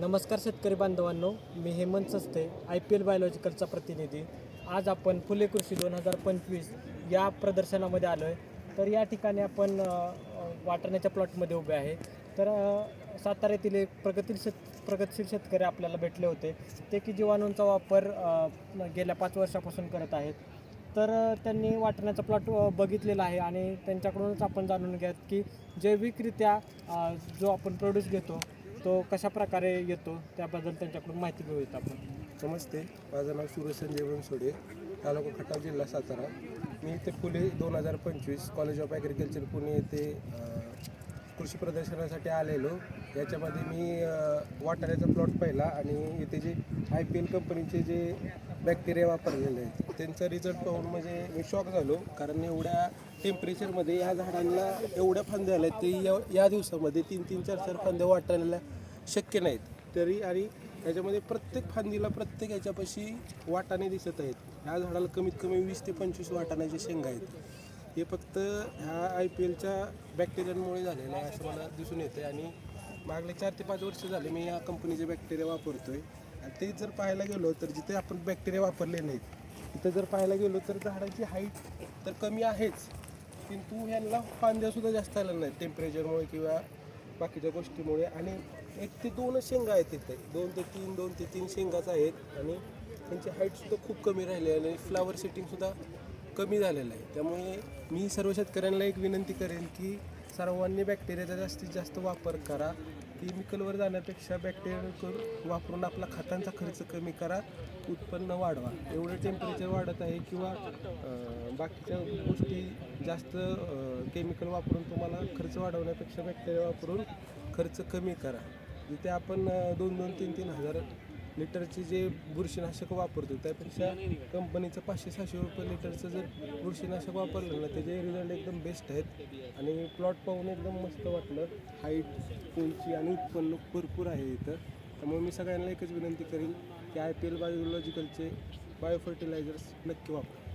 नमस्कार शेतकरी बांधवांनो मी हेमंत सस्ते आय पी एल बायोलॉजिकलचा प्रतिनिधी. आज आपण फुले कृषी दोन हजार पंचवीस या प्रदर्शनामध्ये आलो आहे तर या ठिकाणी आपण वाटाण्याच्या प्लॉटमध्ये उभे आहे. तर अ, सातारा येथील एक प्रगतील शेत प्रगतशील शेतकरी आपल्याला भेटले होते. ते की जीवाणूंचा वापर गेल्या पाच वर्षापासून करत आहेत. तर त्यांनी वाटण्याचा प्लॉट बघितलेला आहे आणि त्यांच्याकडूनच आपण जाणून घ्यात की जैविकरित्या जो आपण प्रोड्यूस घेतो तो कशा प्रकारे येतो त्याबद्दल त्यांच्याकडून माहिती घेऊयात आपण. नमस्ते माझं नाव सूरज संजय बनसोडे तालुका खटाव जिल्हा सातारा. मी इथे पुणे दोन हजार पंचवीस कॉलेज ऑफ ॲग्रिकल्चर पुणे येथे कृषी प्रदर्शनासाठी आलेलो. याच्यामध्ये मी वाटाऱ्याचा वाटाण्याचा प्लॉट पाहिला आणि इथे जे आय पी एल कंपनीचे जे बॅक्टेरिया वापरलेले आहेत त्यांचा रिझल्ट पाहून म्हणजे मी शॉक झालो. कारण एवढ्या टेम्परेचरमध्ये या झाडांना एवढ्या फांद्या आल्या आहेत ते या या दिवसामध्ये तीन तीन चार चार फांद्या वाटायला शक्य नाहीत. तरी आणि त्याच्यामध्ये प्रत्येक फांदीला प्रत्येक याच्यापाशी वाटाणे दिसत आहेत. ह्या झाडाला कमीत कमी वीस ते पंचवीस वाटाण्याच्या शेंगा आहेत. हे फक्त ह्या आय पी एलच्या बॅक्टेरियांमुळे झालेलं आहे असं मला दिसून येतं आणि मागले चार ते पाच वर्ष झाले मी या कंपनीचे बॅक्टेरिया वापरतो आहे आणि ते जर पाहायला गेलो तर जिथे आपण बॅक्टेरिया वापरले नाहीत तिथं जर पाहायला गेलो तर झाडाची हाईट तर कमी आहेच. किंतु ह्यांना फांद्यासुद्धा जास्त आल्या नाहीत टेम्परेचरमुळे किंवा बाकीच्या गोष्टीमुळे. आणि एक ते दोनच शेंगा आहेत तिथे दोन ते तीन दोन ते तीन शेंगाच आहेत. आणि त्यांची हाईटसुद्धा खूप कमी राहिली आहे. आणि फ्लावर सेटिंगसुद्धा कमी झालेलं आहे. त्यामुळे मी सर्व शेतकऱ्यांना एक विनंती करेन की सर्वांनी बॅक्टेरियाचा जास्तीत जास्त वापर करा. केमिकलवर जाण्यापेक्षा बॅक्टेरिया करून वापरून आपला खतांचा खर्च कमी करा. उत्पन्न वाढवा. एवढं टेम्परेचर वाढत आहे किंवा बाकीच्या गोष्टी जास्त केमिकल वापरून तुम्हाला खर्च वाढवण्यापेक्षा बॅक्टेरिया वापरून खर्च कमी करा. जिथे आपण दोन दोन तीन तीन हजार लिटरचे जे बुरशीनाशक वापरतो त्यापेक्षा कंपनीचं पाचशे सहाशे रुपये लिटरचं जर बुरशीनाशक वापरलं ना त्याचे रिझल्ट एकदम बेस्ट आहेत. आणि प्लॉट पाहून एकदम मस्त वाटलं. हाईट उंची आणि उत्पन्न भरपूर आहे इथं. त्यामुळे मी सगळ्यांना एकच विनंती करेन की आय पी एल बायोलॉजिकलचे बायो फर्टिलायझर्स नक्की वापरा.